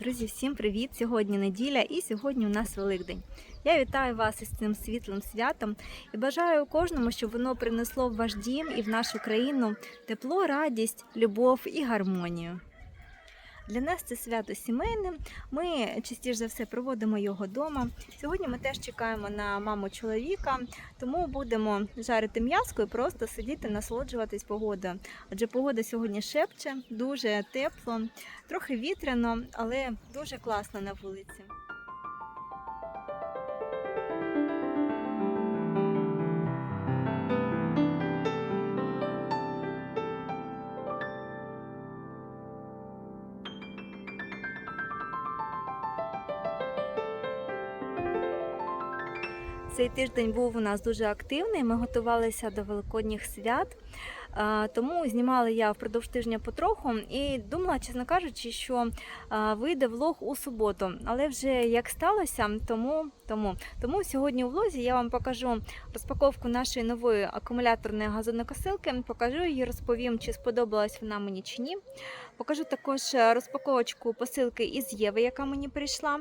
Друзі, всім привіт! Сьогодні неділя і сьогодні у нас Великдень. Я вітаю вас із цим світлим святом і бажаю кожному, щоб воно принесло в ваш дім і в нашу країну тепло, радість, любов і гармонію. Для нас це свято сімейне. Ми частіше за все проводимо його вдома. Сьогодні ми теж чекаємо на маму чоловіка, тому будемо жарити м'язко і просто сидіти, насолоджуватись погодою. Адже погода сьогодні шепче, дуже тепло, трохи вітряно, але дуже класно на вулиці. Цей тиждень був у нас дуже активний. Ми готувалися до великодніх свят, тому знімала я впродовж тижня потроху і думала, чесно кажучи, що вийде влог у суботу. Але вже як сталося, тому, тому, тому сьогодні у влозі я вам покажу розпаковку нашої нової акумуляторної газонокосилки. Покажу її, розповім, чи сподобалась вона мені чи ні. Покажу також е, розпаковочку посилки із Єви, яка мені прийшла.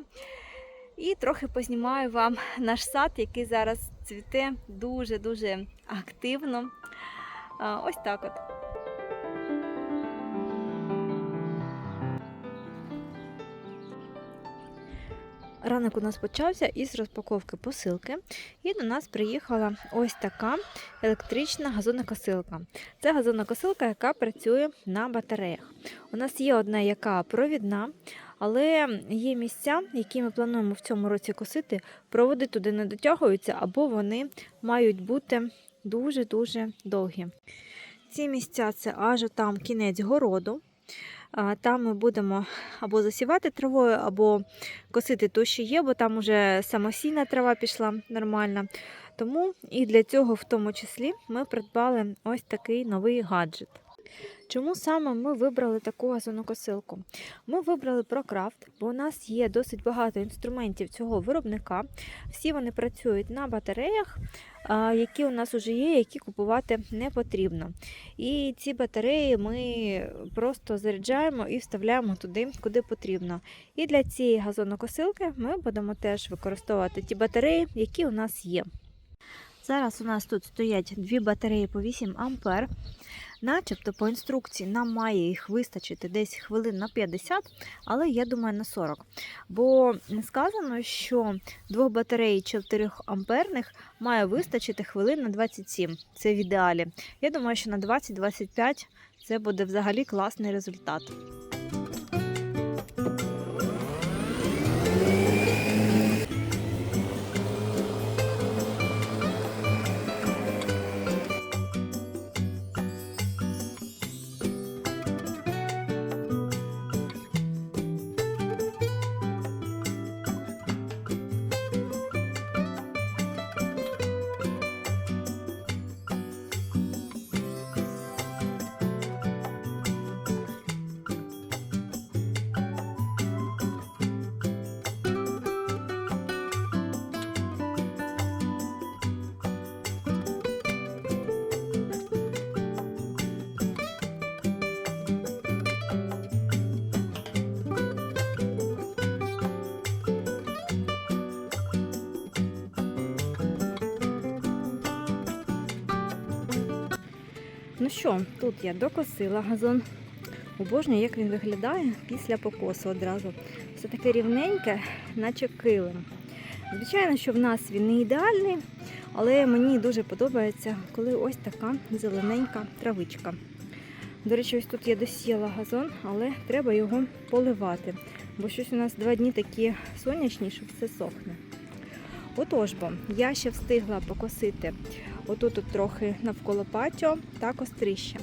І трохи познімаю вам наш сад, який зараз цвіте дуже-дуже активно. Ось так от. Ранок у нас почався із розпаковки посилки, і до нас приїхала ось така електрична газонокосилка. Це газонокосилка, яка працює на батареях. У нас є одна, яка провідна, але є місця, які ми плануємо в цьому році косити, проводи туди не дотягуються, або вони мають бути дуже-дуже довгі. Ці місця це аж там кінець городу. Там ми будемо або засівати травою, або косити то, що є, бо там вже самосійна трава пішла нормальна. Тому і для цього, в тому числі, ми придбали ось такий новий гаджет. Чому саме ми вибрали таку газонокосилку? Ми вибрали ProCraft, бо у нас є досить багато інструментів цього виробника. Всі вони працюють на батареях, які у нас вже є, які купувати не потрібно. І ці батареї ми просто заряджаємо і вставляємо туди, куди потрібно. І для цієї газонокосилки ми будемо теж використовувати ті батареї, які у нас є. Зараз у нас тут стоять дві батареї по 8 ампер. Начебто по інструкції нам має їх вистачити десь хвилин на 50, але я думаю на 40. Бо сказано, що двох батарей 4 амперних має вистачити хвилин на 27. Це в ідеалі. Я думаю, що на 20-25 це буде взагалі класний результат. Ну що, тут я докосила газон. Обожнюю, як він виглядає після покосу одразу. Все таке рівненьке, наче килим. Звичайно, що в нас він не ідеальний, але мені дуже подобається, коли ось така зелененька травичка. До речі, ось тут я досіяла газон, але треба його поливати, бо щось у нас два дні такі сонячні, що все сохне. Отож бо, я ще встигла покосити отут от трохи навколо патіо та кострища.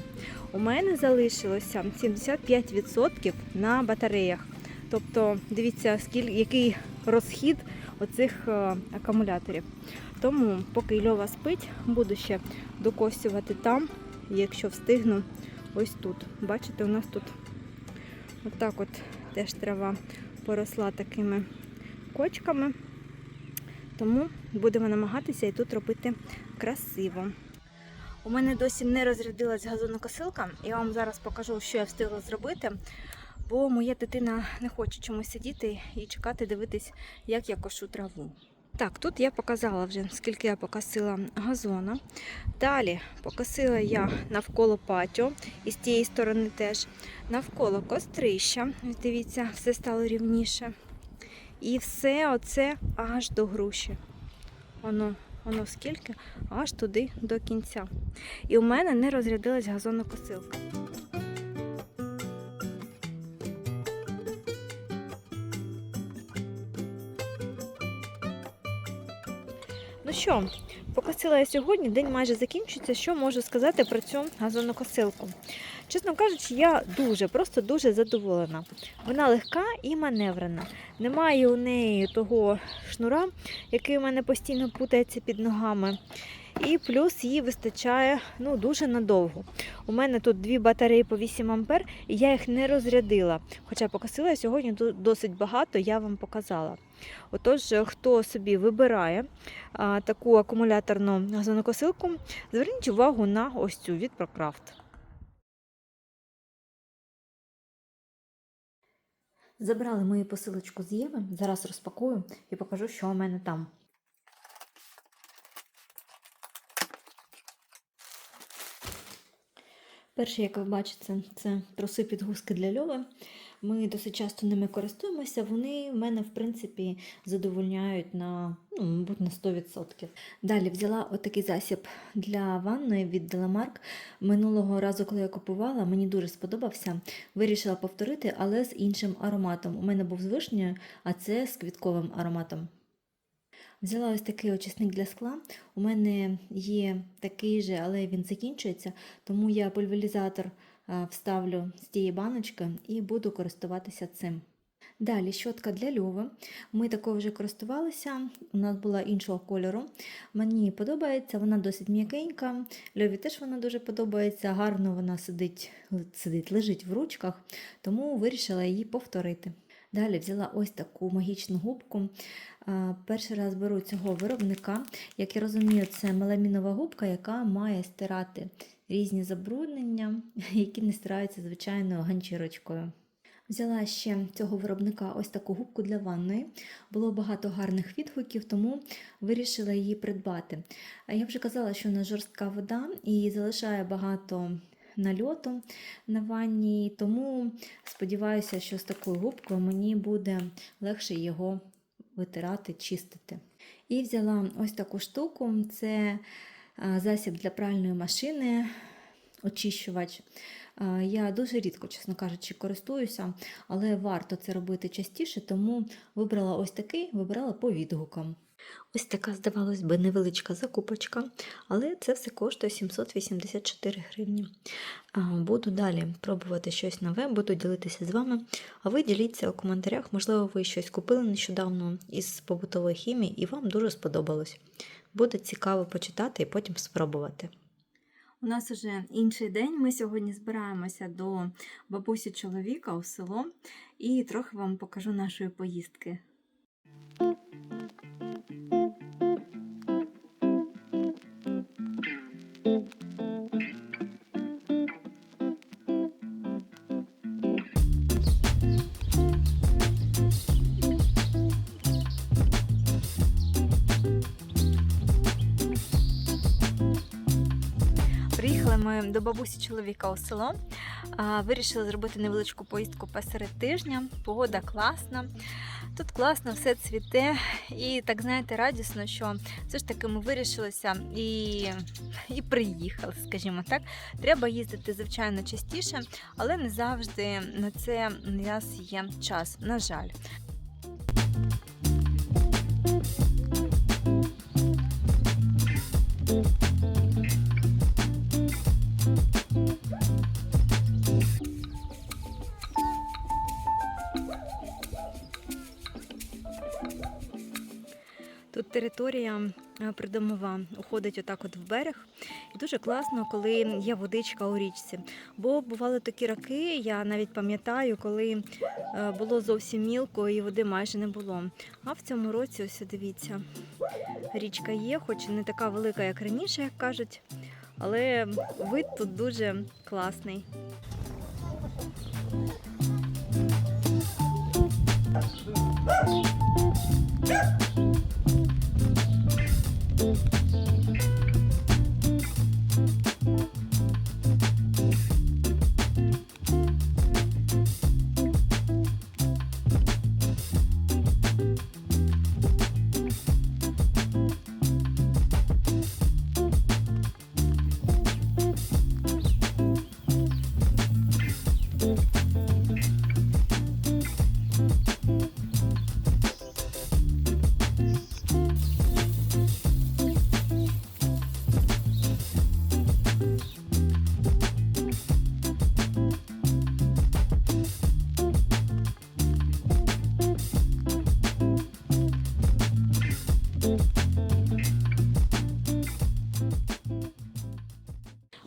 У мене залишилося 75% на батареях. Тобто, дивіться, скільки, який розхід оцих е, акумуляторів. Тому, поки Льова спить, буду ще докосювати там, якщо встигну, ось тут. Бачите, у нас тут отак от теж трава поросла такими кочками. Тому будемо намагатися і тут робити красиво. У мене досі не розрядилась газонокосилка. Я вам зараз покажу, що я встигла зробити. бо моя дитина не хоче чомусь сидіти і чекати, дивитись, як я кошу траву. Так, тут я показала вже, скільки я покосила газона. Далі покосила я навколо патіо і з тієї сторони теж. Навколо кострища. Дивіться, все стало рівніше. І все оце аж до груші. Воно, воно скільки? Аж туди до кінця. І у мене не розрядилась газонокосилка. Ну що, покосила я сьогодні, день майже закінчується. Що можу сказати про цю газонокосилку? Чесно кажучи, я дуже, просто дуже задоволена. Вона легка і маневрена. Немає у неї того шнура, який у мене постійно путається під ногами. І плюс їй вистачає ну, дуже надовго. У мене тут дві батареї по 8 ампер, і я їх не розрядила. Хоча покосила сьогодні досить багато, я вам показала. Отож, хто собі вибирає а, таку акумуляторну газонокосилку, зверніть увагу на ось цю від ProCraft. Забрали мою посилочку з Єви. Зараз розпакую і покажу, що у мене там. Перше, як ви бачите, це труси підгузки для льови. Ми досить часто ними користуємося. Вони в мене, в принципі, задовольняють на, ну, мабуть, на 100%. Далі взяла отакий засіб для ванної від Delamark. Минулого разу, коли я купувала, мені дуже сподобався. Вирішила повторити, але з іншим ароматом. У мене був з вишнею, а це з квітковим ароматом. Взяла ось такий очисник для скла. У мене є такий же, але він закінчується, тому я пульверизатор а, вставлю з тієї баночки і буду користуватися цим. Далі щотка для льови. Ми такою вже користувалися, у нас була іншого кольору. Мені подобається, вона досить м'якенька. Льові теж вона дуже подобається, гарно вона сидить, сидить, лежить в ручках, тому вирішила її повторити. Далі взяла ось таку магічну губку. Перший раз беру цього виробника. Як я розумію, це меламінова губка, яка має стирати різні забруднення, які не стираються звичайною ганчірочкою. Взяла ще цього виробника ось таку губку для ванної. Було багато гарних відгуків, тому вирішила її придбати. Я вже казала, що вона жорстка вода і залишає багато нальоту на ванні, тому сподіваюся, що з такою губкою мені буде легше його витирати, чистити. І взяла ось таку штуку: це засіб для пральної машини, очищувач. Я дуже рідко, чесно кажучи, користуюся, але варто це робити частіше, тому вибрала ось такий, вибрала по відгукам. Ось така, здавалось би, невеличка закупочка, але це все коштує 784 гривні. Буду далі пробувати щось нове, буду ділитися з вами. А ви діліться у коментарях, можливо, ви щось купили нещодавно із побутової хімії і вам дуже сподобалось. Буде цікаво почитати і потім спробувати. У нас уже інший день. Ми сьогодні збираємося до бабусі чоловіка у село і трохи вам покажу нашої поїздки. Приїхали ми до бабусі чоловіка у село. Вирішили зробити невеличку поїздку посеред тижня. Погода класна. Тут класно, все цвіте. І так знаєте, радісно, що все ж таки ми вирішилися і, і приїхали, скажімо так. Треба їздити, звичайно, частіше, але не завжди на це у нас є час. На жаль. Територія е, придомова уходить отак от в берег. І дуже класно, коли є водичка у річці. Бо бували такі роки, я навіть пам'ятаю, коли е, було зовсім мілко і води майже не було. А в цьому році, ось дивіться, річка є, хоч не така велика, як раніше, як кажуть, але вид тут дуже класний.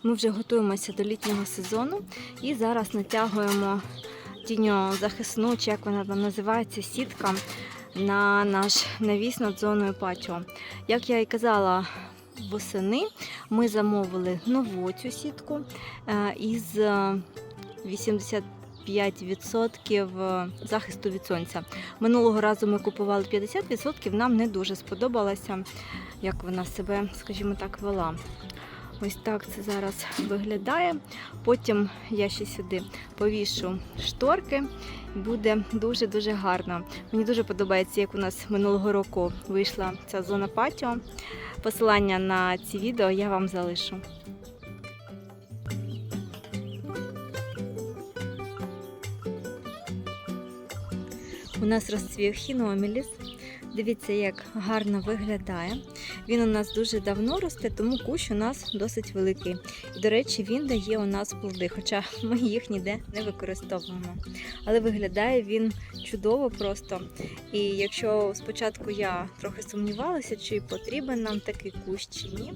Ми вже готуємося до літнього сезону і зараз натягуємо тіньозахисну, чи як вона там називається, сітка на наш навіс над зоною патіо. Як я і казала, восени ми замовили нову цю сітку е, із е, 85% захисту від сонця. Минулого разу ми купували 50%, нам не дуже сподобалося, як вона себе, скажімо так, вела. Ось так це зараз виглядає. Потім я ще сюди повішу шторки. Буде дуже-дуже гарно. Мені дуже подобається, як у нас минулого року вийшла ця зона патіо. Посилання на ці відео я вам залишу. У нас розцвів хіноміліс. Дивіться, як гарно виглядає. Він у нас дуже давно росте, тому кущ у нас досить великий. До речі, він дає у нас плоди, хоча ми їх ніде не використовуємо. Але виглядає він чудово просто. І якщо спочатку я трохи сумнівалася, чи потрібен нам такий кущ чи ні,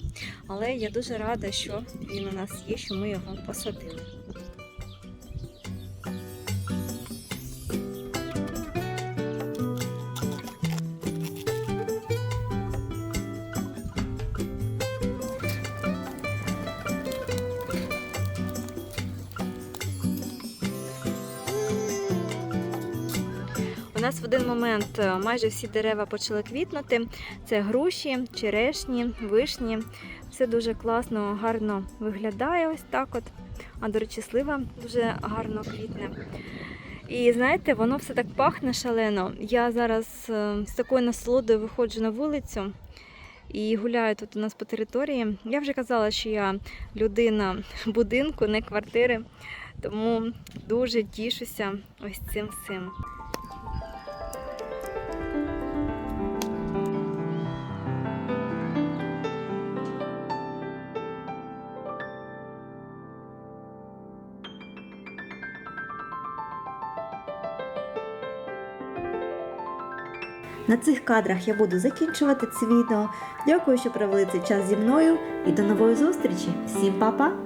але я дуже рада, що він у нас є, що ми його посадили. Нас в один момент е, майже всі дерева почали квітнути. Це груші, черешні, вишні. Все дуже класно, гарно виглядає ось так от. А до речі, слива дуже гарно квітне. І знаєте, воно все так пахне шалено. Я зараз е, з такою насолодою виходжу на вулицю і гуляю тут у нас по території. Я вже казала, що я людина будинку, не квартири, тому дуже тішуся ось цим всім. На цих кадрах я буду закінчувати це відео. Дякую, що провели цей час зі мною і до нової зустрічі. Всім па-па!